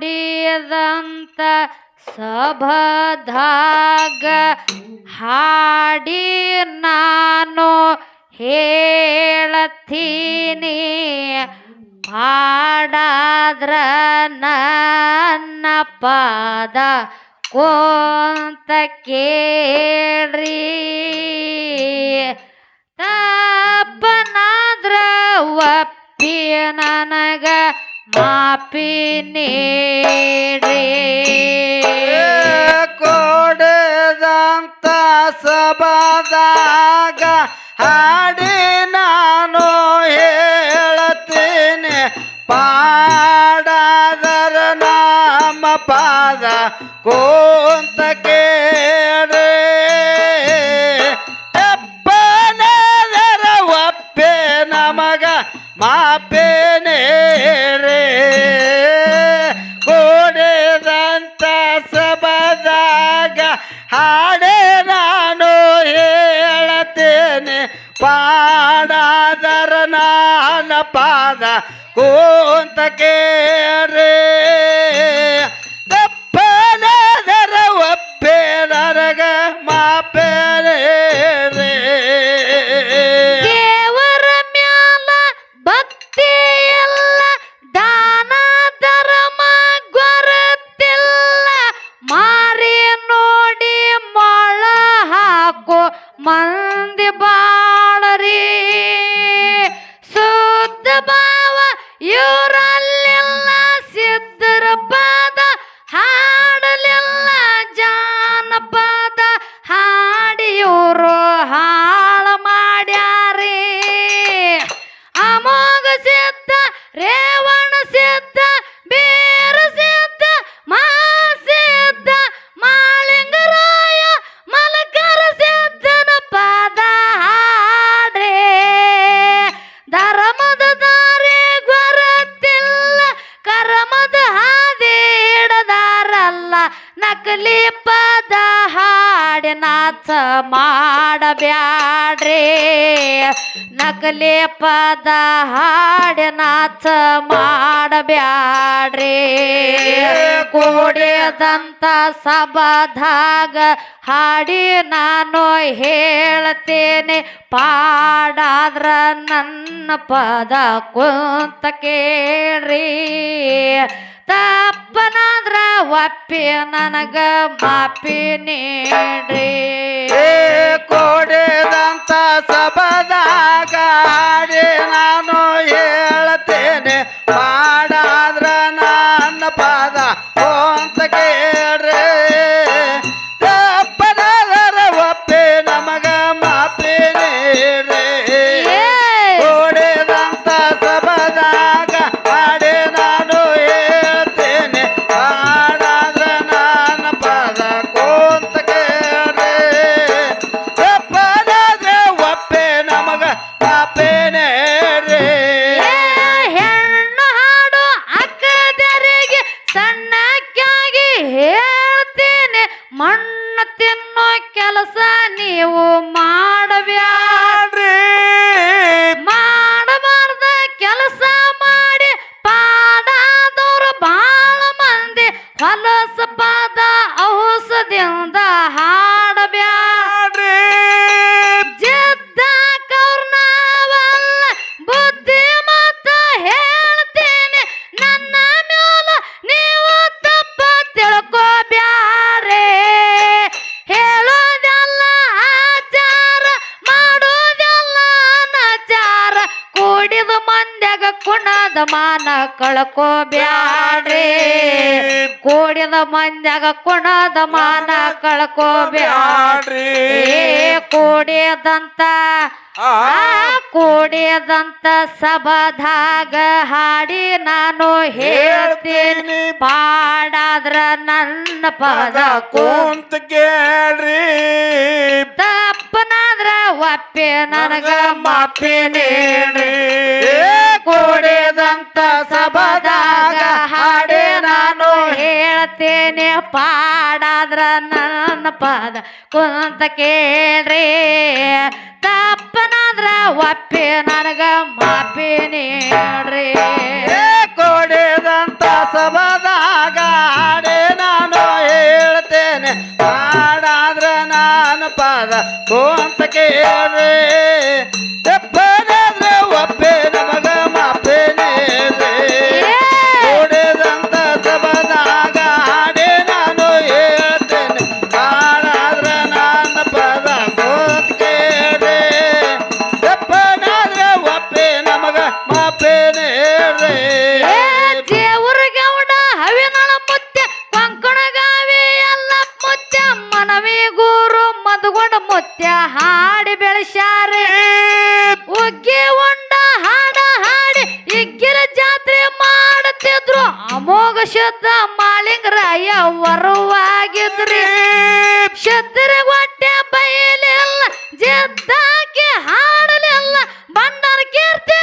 ಕೂಡಿದಂತ ಸಭದಾಗ ಹಾಡಿ ನಾನು ಹೇಳತ್ತೀನಿ ಹಾಡಾದ್ರ ನನ್ನ ಪಾದ ಕೋಂತ ಕೇಳ್ರಿ. ತಪ್ಪನಾದ್ರ ಒಪ್ಪಿ ನನಗ ಮಾಪಿ ನೀಡ್ರಿ ಕೊಡದಂತ ಸಭದಾಗ ಹಾಡಿ ನಾನು ಹೇಳತೀನಿ ಪಾಡದರ ನಮ್ಮ ಪಾದ ಕೋಂತ ಪಾಡಾದರ ನಾನ ಪಾದ ಕೂಂತ ನಾಚ ಮಾಡಬ್ಯಾಡ್ರಿ. ನಕಲಿ ಪದ ಹಾಡಿ ನಾಚ ಮಾಡಬ್ಯಾಡ್ರಿ. ಕೂಡಿದಂತ ಸಬದಾಗ ಹಾಡಿ ನಾನು ಹೇಳ್ತೇನೆ, ಪಾಡಾದ್ರ ನನ್ನ ಪದ ಕುಂತ ಕೇಳ್ರಿ. ತಪ್ಪನಾದ್ರ ಒಪ್ಪಿ ನನಗ ಮಾಪಿ ನೀಡ್ರಿ. ಕೊಡಿದಂತ ಸಬದಾಗ ನಾನು ಹೇಳ್ತೇನೆ ಮಾಡಾದ್ರ ನನ್ನ ಪಾದ ಮಾನ ಕಳ್ಕೋಬ್ಯಾಡ್ರಿ ಕೂಡಿದ ಮಂದ್ಯಾಗ ಕುಣದ ಮಾನ ಕಳ್ಕೋಬ್ಯಾಡ್ರಿ ಏ ಕೂಡಿದಂತ ಕೂಡಿದಂತ ಸಭಾದಾಗ ಹಾಡಿ ನಾನು ಹೇಳ್ತೀನಿ. ಪಾಡಾದ್ರ ನನ್ನ ಪದ ಕುಂತ ಕೇಳ್ರಿ. ತಪ್ಪನಾದ್ರ ಒಪ್ಪೆ ನನಗ ಮಾಪಿ ನೀಡಿ ಕೂಡಿದಂತ ಸಬದಾಗ ಹಾಡಿ ನಾನು ಹೇಳ್ತೇನೆ ಪಾಡಾದ್ರ ನನ್ನ ಪದ ಕುಂತ ಕೇಳ್ರಿ. ತಪ್ಪನಾದ್ರ ಒಪ್ಪೆ ನನಗ ಮಾಪಿ ನೀಡ್ರಿ. ಏ ಕೊಡಿದಂತ ಸಭಾದಾಗ ಕೋಂತ ಕೇಳ್ರಿ ಎಪ್ಪನಾದ್ರೆ ಮನವಿ ಮದ್ಗೊಂಡ ಮುತ್ಯ ಹಾಡಿ ಬೆಳೆಸ್ಯಾರೆ. ಉಗ್ಗಿ ಉಂಡ ಹಾಡ ಹಾಡಿ ಇಗ್ಗಿಲ ಜಾತ್ರೆ ಮಾಡುತ್ತಿದ್ರು ಅಮೋಘ ಶುದ್ಧ ಮಾಲಿಂಗರಾಯ ವರವಾಗಿದ್ರಿ. ಶುದ್ಧರ ಹೊಟ್ಟೆ ಬಯಲಿಲ್ಲ ಜಿದ್ದಾಕಿ ಹಾಡಲಿಲ್ಲ. ಬಂಡರ ಕೀರ್ತಿ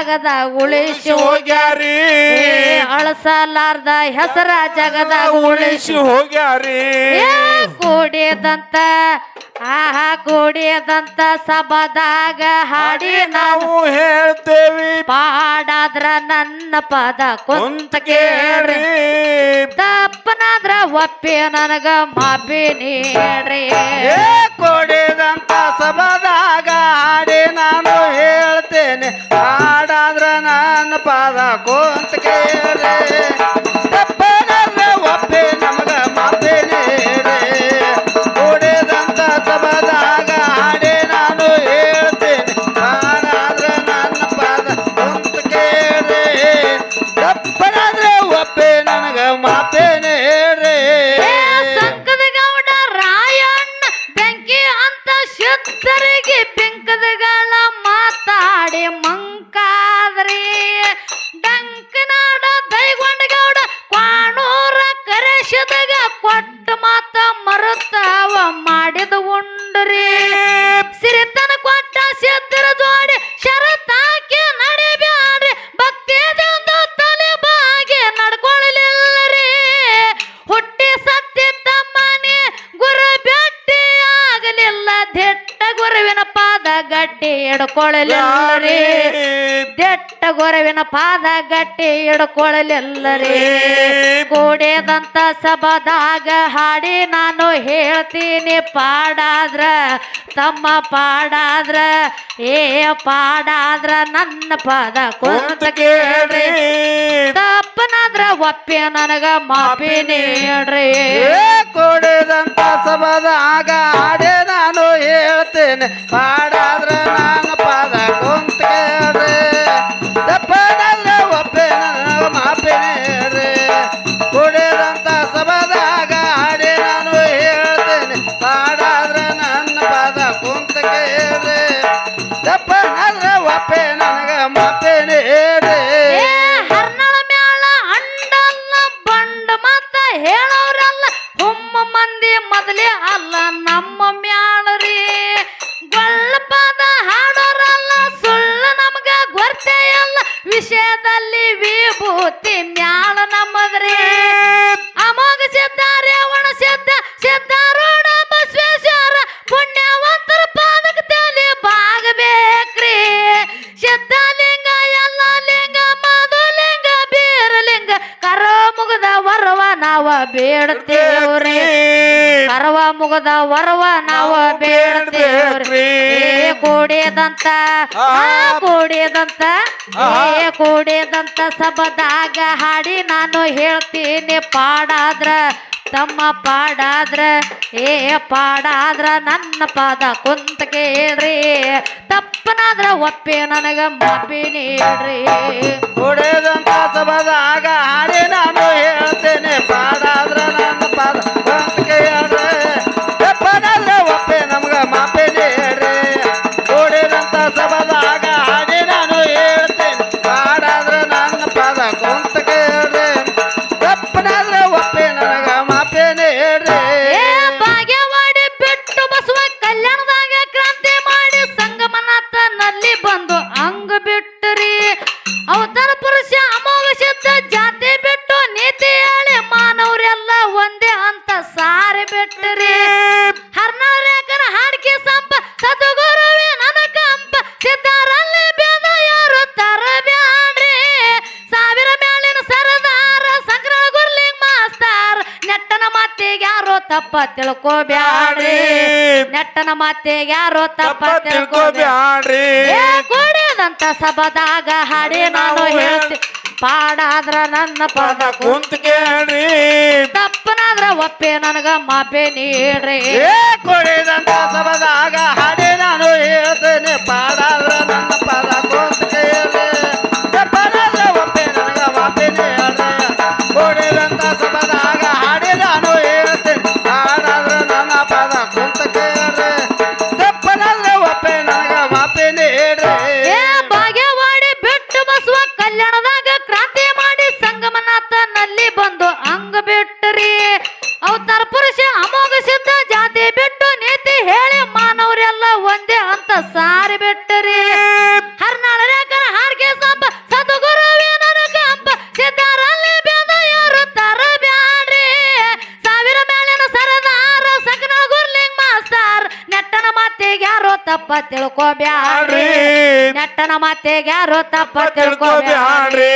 ಜಗದ ಉಳಿಸಿ ಹೋಗ್ಯಾರಿ. ಅಳಸಲಾರ್ದ ಹೆಸರ ಜಗದ ಉಳಿಸಿ. ಹೋಗ್ಯಾರಿ. ಕೂಡಿದಂತ ಆಹಾ ಕೂಡಿದಂತ ಸಬದಾಗ ಹಾಡಿ ನಾವು ಹೇಳ್ತೇವಿ. ಪಾಡಾದ್ರ ನನ್ನ ಪದ ಕುಂತ ಕೇಳ್ರಿ. ತಪ್ಪನಾದ್ರ ಒಪ್ಪಿ ನನಗ ಮಾಪಿ ನೀಡ್ರಿ. ಕೂಡಿದಂತ ಸಬದಾಗ ಸಭದಾಗ ಹಾಡಿ ನಾನು ಹೇಳ್ತೇನೆ. ಹಾಡಾದ್ರ ನನ್ನ ಪಾದ ಕುಂತ ಕೇಳ್ರಿ ಕೊಟ್ಟ ಮಾತ ಮರತಾವ ಮಾಡಿದ ಉಂಡ್ರಿ. ಗಟ್ಟಿ ಎಡ್ಕೊಳ್ಳಲಿ ದೆಟ್ಟ ಗೊರವಿನ ಪಾದ ಗಟ್ಟಿ ಎಡ್ಕೊಳ್ಳಲಿ ಕೂಡಿದಂತ ಸಭದಾಗ ಹಾಡಿ ನಾನು ಹೇಳ್ತೀನಿ ಪಾಡಾದ್ರ ತಮ್ಮ ಪಾಡಾದ್ರ ಏ ಪಾಡಾದ್ರ ನನ್ನ ಪಾದ ಕೊಂತ ಕೇಳ್ರಿ. ತಪ್ಪನಾದ್ರ ಒಪ್ಪೆ ನನಗ ಮಾಪಿ ನೀಡ್ರಿ ಏ ಕೊಡಿದಂತ ಸಬದಾಗ ಆಡೆ ನಾನು ಹೇಳ್ತೇನೆ. ಪಾಡಾದ್ರ ನಾನು ಪಾದ ವಿಷಯದಲ್ಲಿ ವಿಭೂತಿ ಮ್ಯಾಳ ನಮ್ಮದ್ರಿ. ಅಮೋಘ ಸಿದ್ಧ ನಾವ ಬೇಡ್ತೇವ್ರಿ ಕರವ ಮುಗದ ವರವ ನಾವ ಬೇಡತೇವ್ರಿ ಕೂಡಿದಂತ ಕೂಡಿದಂತ ಏ ಕೂಡಿದಂತ ಸಬದಾಗ ಹಾಡಿ ನಾನು ಹೇಳ್ತೀನಿ ಪಾಡಾದ್ರ ತಮ್ಮ ಪಾಡಾದ್ರ ಏ ಪಾಡಾದ್ರ ನನ್ನ ಪಾದ ಕುಂತ ಕೇಳ್ರಿ. ತಪ್ಪನಾದ್ರ ಒಪ್ಪಿ ನನಗ ಮಾಪಿ ನೀಡ್ರಿ. ಹೊಡೆದಂತ ಸಬದಾಗ ತಪ್ಪ ತಿಳ್ಕೋಬ್ಯಾಡ್ರಿ. ನೆಟ್ಟನ ಮಾತೆ ಯಾರೋ ತಪ್ಪ ತಿಳ್ಕೋಬ್ಯಾಡ್ರಿ. ಕೂಡಿದಂತ ಸಬದಾಗ ಹಾಡಿ ನಾನು ಹೇಳ್ತೀನಿ ಪಾಡಾದ್ರ ನನ್ನ ಪದ ಕುಂತ ಕೇಳ್ರಿ. ತಪ್ಪನಾದ್ರ ಒಪ್ಪೆ ನನಗ ಮಾಪೆ ನೀಡ್ರಿ. ಕೊಡಿದಂತ ಸಬದಾಗ ಹಾಡಿ ನಾನು ಹೇಳ್ತೇನೆ ಪಾಡಾದ್ರ ತಪ್ಪ ತಿಳ್ಕೊಬ್ಯಾಡ್ರಿ ನೆಟ್ಟನ ಮಾತಿಗೆ ಯಾರೋ ತಪ್ಪ ತಿಳ್ಕೊಬ್ಯಾಡ್ರಿ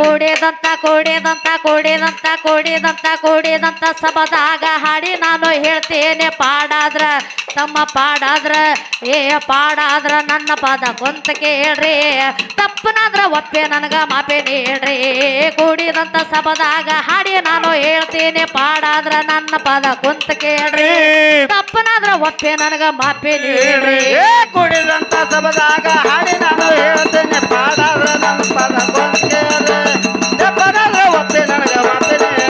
ಕೂಡಿದಂತ ಕೂಡಿದಂತ ಕೂಡಿದಂತ ಕೂಡಿದಂತ ಕೂಡಿದಂತ ಸಬದಾಗ ಹಾಡಿ ನಾನು ಹೇಳ್ತೇನೆ ಪಾಡಾದ್ರ ತಮ್ಮ ಪಾಡಾದ್ರ ಏ ಪಾಡಾದ್ರ ನನ್ನ ಪಾದ ಕೊಂತ ಕೇಳ್ರಿ. ತಪ್ಪನಾದ್ರ ಒಪ್ಪೆ ನನಗ ಮಾಪೆ ನೀಡ್ರಿ. ಕೂಡಿದಂತ ಸಬದಾಗ ಹಾಡಿ ನಾನು ಹೇಳ್ತೇನೆ ಪಾಡಾದ್ರ ನನ್ನ ಪಾದ ಕುಂತ ಕೇಳ್ರಿ. ತಪ್ಪನಾದ್ರ ಒಪ್ಪೆ ನನಗ ಮಾಪೆ ನೀಡ್ರಿ. ಏ ಕುಡಿದಂತ ಸಬದಾಗ ಹಾಡಿ ನಾನು ಹೇಳ್ತೇನೆ ಪಾದಾದ ನನ್ನ ಪದ ಬಂದ